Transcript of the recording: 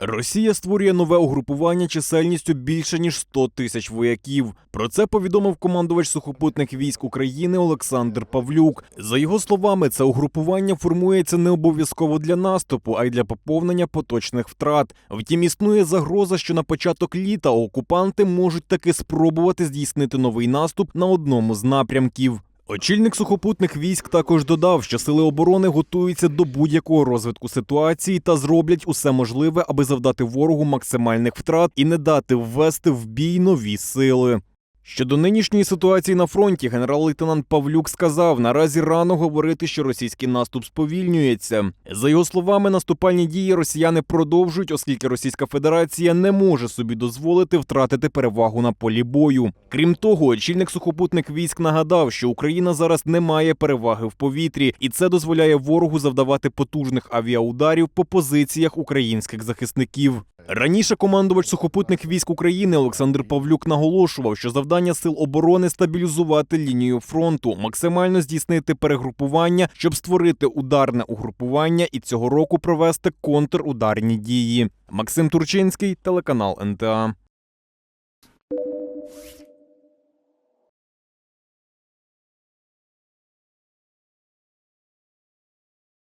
Росія створює нове угрупування чисельністю більше ніж 100 тисяч вояків. Про це повідомив командувач сухопутних військ України Олександр Павлюк. За його словами, це угрупування формується не обов'язково для наступу, а й для поповнення поточних втрат. Втім, існує загроза, що на початок літа окупанти можуть таки спробувати здійснити новий наступ на одному з напрямків. Очільник сухопутних військ також додав, що сили оборони готуються до будь-якого розвитку ситуації та зроблять усе можливе, аби завдати ворогу максимальних втрат і не дати ввести в бій нові сили. Щодо нинішньої ситуації на фронті, генерал-лейтенант Павлюк сказав: наразі рано говорити, що російський наступ сповільнюється. За його словами, наступальні дії росіяни продовжують, оскільки Російська Федерація не може собі дозволити втратити перевагу на полі бою. Крім того, очільник сухопутних військ нагадав, що Україна зараз не має переваги в повітрі, і це дозволяє ворогу завдавати потужних авіаударів по позиціях українських захисників. Раніше командувач сухопутних військ України Олександр Павлюк наголошував, що завдання сил оборони стабілізувати лінію фронту, максимально здійснити перегрупування, щоб створити ударне угрупування і цього року провести контрударні дії. Максим Турчинський, телеканал НТА.